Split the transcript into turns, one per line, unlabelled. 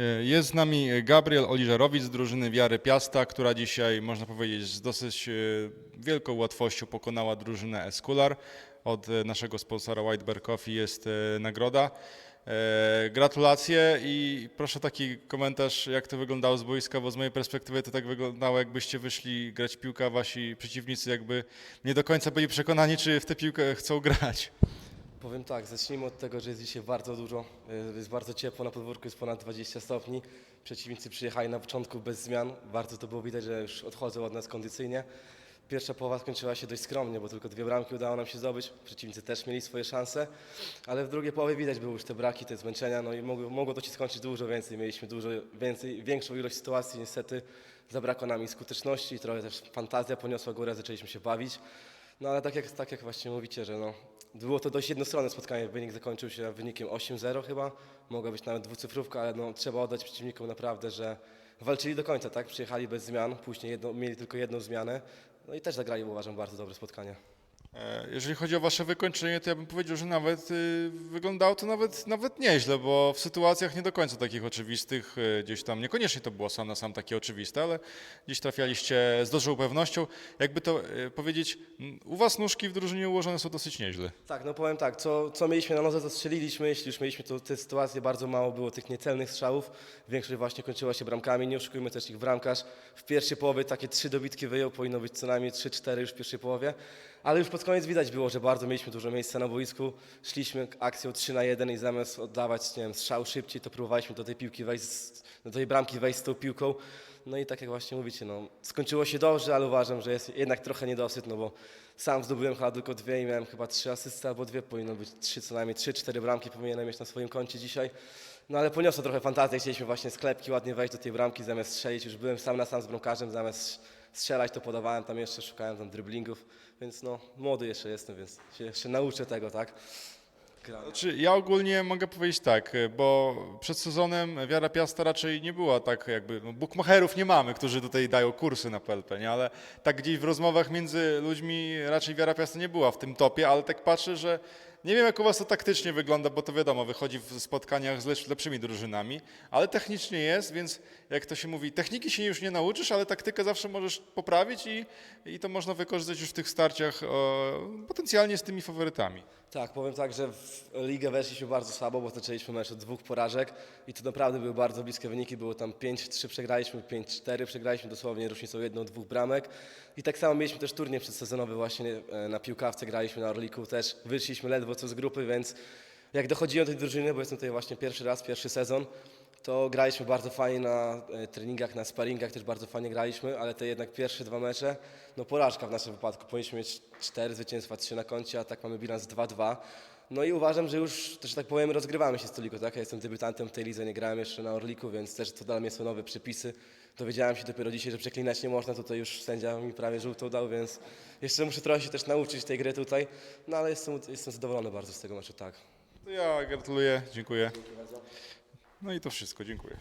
E, Jest z nami Gabriel Oliżerowicz z drużyny Wiary Piasta, która dzisiaj, można powiedzieć, z dosyć e, wielką łatwością pokonała drużynę Eskular. Od e, naszego sponsora Whitebear Coffee jest nagroda. Gratulacje i proszę taki komentarz, jak to wyglądało z boiska, bo z mojej perspektywy to tak wyglądało, jakbyście wyszli grać w piłkę, a wasi przeciwnicy jakby nie do końca byli przekonani, czy w tę piłkę chcą grać.
Powiem tak, zacznijmy od tego, że jest dzisiaj bardzo dużo, y, jest bardzo ciepło, na podwórku jest ponad 20 stopni. Przeciwnicy przyjechali na początku bez zmian, bardzo to było widać, że już odchodzą od nas kondycyjnie. Pierwsza połowa skończyła się dość skromnie, bo tylko dwie bramki udało nam się zdobyć. Przeciwnicy też mieli swoje szanse, ale w drugiej połowie widać były już te braki, te zmęczenia, no i mogło, mogło to się skończyć dużo więcej. Mieliśmy dużo więcej, większą ilość sytuacji, niestety zabrakło nam i skuteczności, trochę też fantazja poniosła górę, zaczęliśmy się bawić. No ale tak jak, tak jak właśnie mówicie, że no, było to dość jednostronne spotkanie, wynik zakończył się wynikiem 8-0 chyba, mogła być nawet dwucyfrówka, ale no, trzeba oddać przeciwnikom naprawdę, że walczyli do końca, tak? Przyjechali bez zmian, później jedno, mieli tylko jedną zmianę, no i też zagrali uważam bardzo dobre spotkanie.
E, Jeżeli chodzi o wasze wykończenie, to ja bym powiedział, że nawet y, wyglądało to nawet, nawet nieźle, bo w sytuacjach nie do końca takich oczywistych, y, gdzieś tam niekoniecznie to było sam na sam takie oczywiste, ale gdzieś trafialiście z dużą pewnością. Jakby to y, powiedzieć, u was nóżki w drużynie ułożone są dosyć nieźle.
Tak, no powiem tak, co, co mieliśmy na nodze, to strzeliliśmy, jeśli już mieliśmy to, te sytuacje, bardzo mało było tych niecelnych strzałów, większość właśnie kończyła się bramkami, nie oszukujmy też ich bramkarz. W pierwszej połowie takie trzy dobitki wyjął, powinno być co najmniej 3-4 już w pierwszej połowie, ale już pod koniec widać było, że bardzo mieliśmy dużo miejsca na boisku, szliśmy akcją 3 na 1 i zamiast oddawać, nie wiem, strzał szybciej, to próbowaliśmy do tej piłki wejść, do tej bramki wejść z tą piłką. No i tak jak właśnie mówicie, no, skończyło się dobrze, ale uważam, że jest jednak trochę niedosyt, no bo sam zdobyłem chyba tylko dwie i miałem chyba trzy asysty albo dwie, powinno być trzy, co najmniej trzy, cztery bramki powinienem mieć na swoim koncie dzisiaj. No ale poniosło trochę fantazję, chcieliśmy właśnie sklepki ładnie wejść do tej bramki zamiast strzelić, już byłem sam na sam z bramkarzem, zamiast strzelać to podawałem tam jeszcze, szukałem tam driblingów, więc no młody jeszcze jestem, więc się jeszcze nauczę tego, tak?
Znaczy, ja ogólnie mogę powiedzieć tak, y, bo przed sezonem Wiara Piasta raczej nie była tak jakby, no, bukmacherów nie mamy, którzy tutaj dają kursy na PLP, nie? ale tak gdzieś w rozmowach między ludźmi raczej Wiara Piasta nie była w tym topie, ale tak patrzę, że nie wiem jak u was to taktycznie wygląda, bo to wiadomo, wychodzi w spotkaniach z lepsz- lepszymi drużynami, ale technicznie jest, więc jak to się mówi, techniki się już nie nauczysz, ale taktykę zawsze możesz poprawić i, i to można wykorzystać już w tych starciach potencjalnie z tymi faworytami.
Tak, powiem tak, że w ligę weszliśmy bardzo słabo, bo zaczęliśmy mecz od dwóch porażek i to naprawdę były bardzo bliskie wyniki. Było tam 5-3 przegraliśmy, 5-4 przegraliśmy dosłownie różnicą jedną, dwóch bramek. I tak samo mieliśmy też turniej przedsezonowy właśnie e, na piłkawce, graliśmy na Orliku też. Wyszliśmy ledwo co z grupy, więc jak dochodziłem do tej drużyny, bo jestem tutaj właśnie pierwszy raz, pierwszy sezon, to graliśmy bardzo fajnie na e, treningach, na sparingach też bardzo fajnie graliśmy, ale te jednak pierwsze dwa mecze, no porażka w naszym wypadku. Powinniśmy mieć cztery zwycięstwa, trzy na koncie, a tak mamy bilans 2-2. No i uważam, że już, też tak powiem, rozgrywamy się z Toliką, tak? Ja jestem debiutantem w tej lidze, nie grałem jeszcze na Orliku, więc też to dla mnie są nowe przepisy. Dowiedziałem się dopiero dzisiaj, że przeklinać nie można, tutaj już sędzia mi prawie żółtą dał, więc jeszcze muszę trochę się też nauczyć tej gry tutaj, no ale jestem, jestem zadowolony bardzo z tego meczu, tak.
To ja gratuluję, dziękuję. No i to wszystko, dziękuję.